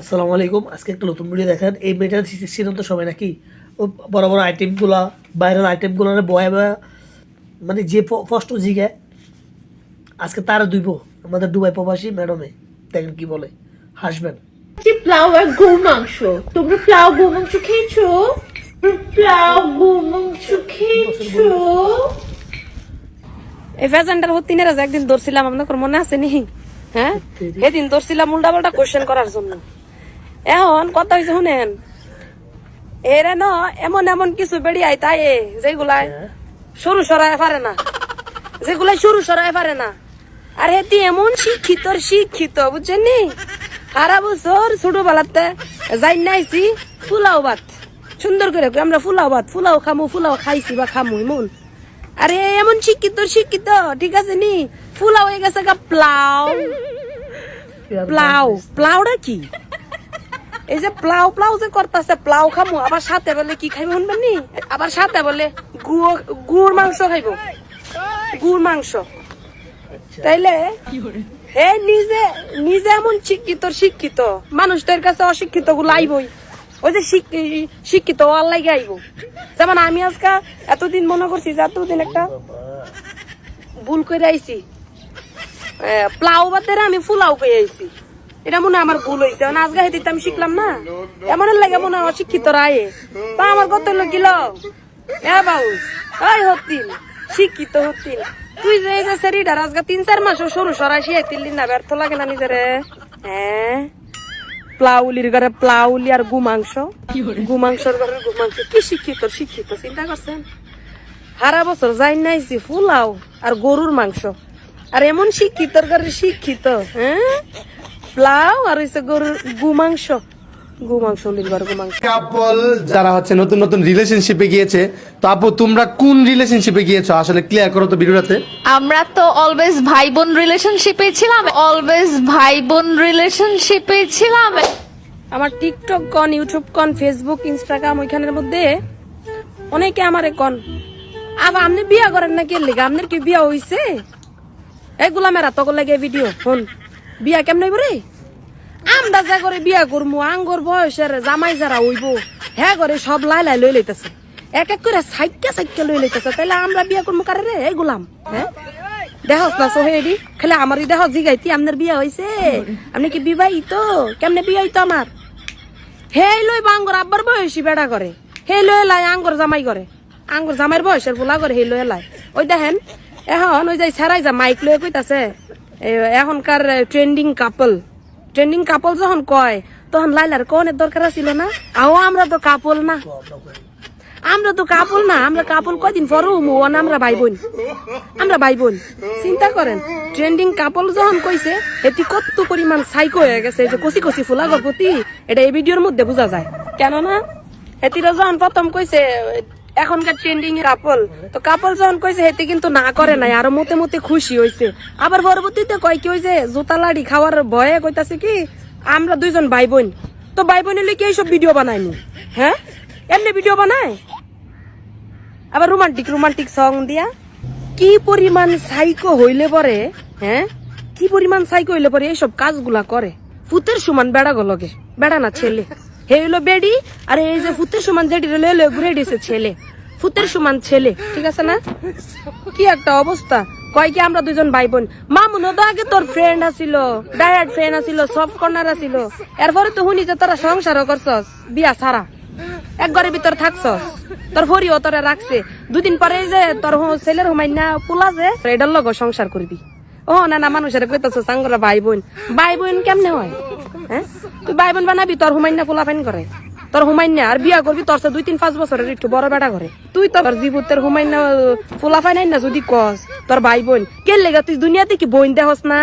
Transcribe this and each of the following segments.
আসসালামু আলাইকুম। আজকে একটা নতুন ভিডিও দেখেন এই মেয়েটার সিদ্ধান্ত সময় নাকি? বড় বড় আইটেমগুলা বাইরের আইটেমগুলো বয়া বয়া মানে যে কষ্ট জিগে আজকে তারা দুইব। আমাদের দুবাই প্রবাসী ম্যাডামে দেখেন কি বলে হাসবেন। যে প্লাউ আর গরু মাংস তোমরা প্লাউ গরু মাংস খেয়েছো? প্লাউ গরু মাংস খেয়েছো? এই ফ্যাশনটার হতিনের একদিন ধরছিলাম আপনার মনে আছে নি? হ্যাঁ? সেদিন ধরছিলাম উল্টা পাল্টা কোশ্চেন করার জন্য। এখন কথা হয়েছে শুনেন। এরা ন এমন এমন কিছু বেড়িয়াই তাই যেগুলাই সরু সরাই পারে না। যেগুলাই সরু সরাই পারে না। আর হেতি এমন শিক্ষিত শিক্ষিত বুঝছেন নি? সারা বছর ছোটবেলাতে যাই নাইছি ফুলাও ভাত। সুন্দর করে আমরা ফুলাও ভাত ফুলাও খামু ফুলাও খাইছি বা খামু এমন আরে এমন শিক্ষিত শিক্ষিত ঠিক আছে নি? ফুলাও হয়ে গেছে গা প্লাও। প্লাউ প্লাউটা কি? এই যে প্লাউ প্লাউ যে করতেছে প্লাউ খামু আবার সাথে বলে কি খাইব শুনবেন নি? আবার সাথে বলে গুড় গুড় মাংস খাইব। গুড় মাংস। তাইলে হে নিজে নিজে এমন শিক্ষিত শিক্ষিত। মানুষদের কাছে অশিক্ষিতগুলো আইবই। ওই যে শিক্ষিত ওয়ার লাগে আইব। যেমন আমি আজকে এতদিন মনে করছি যে এতদিন একটা ভুল করে আইছি। প্লাউ বাতের আমি ফুলাও পেয়ে আইছি। এটা মনে আমার ভুল হয়েছে। মানে আজকে হেঁটে আমি শিখলাম না। এমন লাগে মনে হয় অশিক্ষিত রায়ে। তা আমার কত গিল? হ্যাঁ ওই হতিন শিক্ষিত হতিন। তুই যে যে সেরিডার আজকে তিন চার মাস সরু সরাই শিয়ে তিল্লি না ব্যর্থ লাগে না নিজেরে। হ্যাঁ। প্লাউলির ঘরে প্লাউলি আর গু মাংস গু মাংসর ঘরে গু মাংস কি শিক্ষিত শিক্ষিত চিন্তা করছেন? সারা বছর যাই নাইছি ফুলাও আর গরুর মাংস। আর এমন শিক্ষিতর ঘরে শিক্ষিত হ্যাঁ? প্লাউ আর হইছে গরুর গু মাংস গু মাংস লির ঘরে গু মাংস কাপল যারা হচ্ছে নতুন নতুন রিলেশনশিপে গিয়েছে তো আপু তোমরা কোন রিলেশনশিপে গিয়েছো? আসলে ক্লিয়ার করো তো ভিডিওটাতে। আমরা তো অলওয়েজ ভাই বোন রিলেশনশিপে ছিলাম। অলওয়েজ ভাই বোন রিলেশনশিপে ছিলাম। আমার টিকটক কন ইউটিউব কন ফেসবুক ইনস্টাগ্রাম ওইখানের মধ্যে অনেকে আমারে কন আবার আপনি বিয়া করেন না কে লেগে? আপনার কি বিয়া হইছে? এগুলা মেরা তখন লাগে ভিডিও হন বিয়া কেমন রে? আমরা যা করে বিয়া করব আঙ্গর বয়সের জামাই যারা হইব হ্যাঁ করে সব লাই লাই লই লইতেছে। এক এক করে সাইকা সাইকা লই লইতেছে। তাহলে আমরা বিয়া করব কারে রে? এই গুলাম হ্যাঁ? দেহস না সোহেডি খালি আমারই দেহ জিগাইতি আপনার বিয়া হইছে। আপনি কি বিবাহিত? কেমনে বিয়া হইতো আমার? হেই লই বাঙ্গর আব্বার বয়সী বেড়া করে। হে লই লাই আঙ্গর জামাই করে। আঙ্গর জামাইয়ের বয়সের ফুলা করে হে লই লাই। ওই দেখেন, এখন ওই যে সেরাই যা মাইক লয়ে কইতাছে এখনকার ট্রেন্ডিং কাপল ট্রেন্ডিং কাপল যখন কয়, তখন লাইলার কনের দরকার ছিল না? আও আমরা তো কাপল না। আমরা তো কাপল না, আমরা কাপল কয়দিন পরও মোহন আমরা ভাই বোন আমরা ভাই বোন চিন্তা করেন ট্রেন্ডিং কাপল যখন কইছে, এটি কত পরিমাণ সাইকো হয়ে গেছে যে কচি কচি ফুলাগর প্রতি এটা এই ভিডিওর মধ্যে বোঝা যায়। কেননা, এটিরা যখন প্রথম কইছে এখনকার ট্রেন্ডিং কাপল তো কাপল যখন কইছে হেতে কিন্তু না করে নাই, আরও মতে মতে খুশি হইছে। আবার পরবর্তীতে কয় কি হইছে, জুতা লাড়ি খাওয়ার ভয়ে কইতাছে কি, আমরা দুইজন ভাই বোন তো ভাই বোন হলে কি এইসব ভিডিও বানায়নি হ্যাঁ? এমনি ভিডিও বানায়? আবার রোমান্টিক রোমান্টিক সং দিয়া? কি পরিমাণ সাইকো হইলে পরে হ্যাঁ? কি পরিমাণ সাইকো হইলে পরে এইসব কাজগুলা করে? ফুতের সমান বেড়া গলগে বেড়া না ছেলে। হে হইল বেডি, আর এই যে ফুতের সমান যেটি রেলে হইল ঘুরে দিছে ছেলে। ফুতের সমান ছেলে, ঠিক আছে না? কি একটা অবস্থা। কয় কি আমরা দুজন ভাই বোন মামুনও তো আগে তোর ফ্রেন্ড আছিল ডায়ার ফ্রেন্ড আছিল সফট কর্নার আছিল। এরপরে তো শুনি যে তোরা সংসারও করছস, বিয়া সারা এক ঘরের ভিতর থাকছস। তোর ভরিও তোরা রাখছে। দুদিন পরে যে তোর ছেলের হুমাই না পোলা যে এটার লগ সংসার করবি। ও, না না, মানুষের কইতাছ সাঙ্গরা ভাই বোন ভাই বোন কেমনে হয়? হ্যাঁ? তুই ভাই বোন বানাবি, তোর হুমাই না ফাইন করে? তোর হুমাইন না, আর বিয়া করবি, তোর দুই, তিন, পাঁচ বছরের একটু বড় বেটা করে। তুই তোর জীবতের হুমাইন না ফাইন না যদি কস, তোর ভাই বোন কে লেগা তুই দুনিয়াতে কি বোন দেহস না?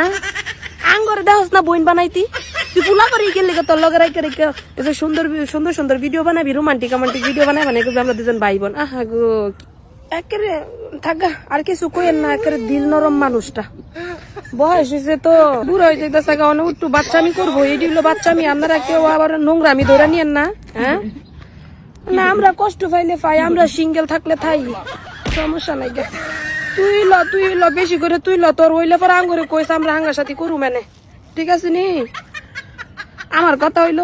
আঙ্গরে দেহস না বোন বানাইতি? তুই ফুলা করে লেগে তোর লগে এই যে সুন্দর সুন্দর সুন্দর ভিডিও বানাবি রোমান্টিক রোমান্টিক ভিডিও বানাই মানে আমরা দুজন ভাই বোন আহা গো একেরে থাকা, আর কিছু কইেন না, একেরে দিল নরম মানুষটা। বয়স হয়েছে তো বুড়ো হয়ে যাইতেছে গা, অনেক একটু বাচ্চামি করব। এটি হলো বাচ্চামি, আপনারা কেউ আবার নোংরামি ধরে নিয়েন না হ্যাঁ? না, আমরা কষ্ট পাইলে পাই, আমরা সিঙ্গেল থাকলে থাই, সমস্যা নাই গা। তুই ল তুই ল, বেশি করে তুই ল, তোর হইলে পর আঙ্গুরে কইস, আমরা হাঙ্গার সাথে করু মানে। ঠিক আছে নি? আমার কথা হইল,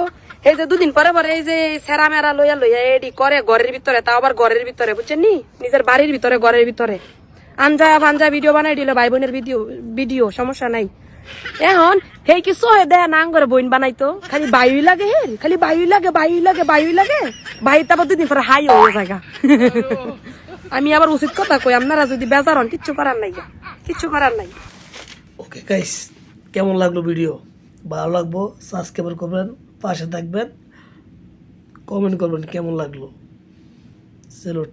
এই যে দুদিন পরে পরে এই যে সেরা মেরা লইয়া লইয়া এডি করে ঘরের ভিতরে, তাও আবার ঘরের ভিতরে, বুঝছেন নি? নিজের বাড়ির ভিতরে, ঘরের ভিতরে। আঞ্জা ফাঞ্জা ভিডিও বানাই দিল ভাই বোনের ভিডিও ভিডিও সমস্যা নাই। এখন হেই কি সহে দেয় না করে বইন বানাইতো। খালি বায়ুই লাগে হে খালি বায়ুই লাগে বায়ুই লাগে বায়ুই লাগে। বায়ু তারপর দুদিন পরে হাই হয়ে জায়গা আমি আবার উচিত কথা কই আপনারা যদি বেজার হন কিচ্ছু করার নাই। কিচ্ছু করার নাই। ওকে গাইস কেমন লাগল ভিডিও ভালো লাগবো সাবস্ক্রাইব করবেন পাশে থাকবেন কমেন্ট করবেন কেমন লাগল? সেলুট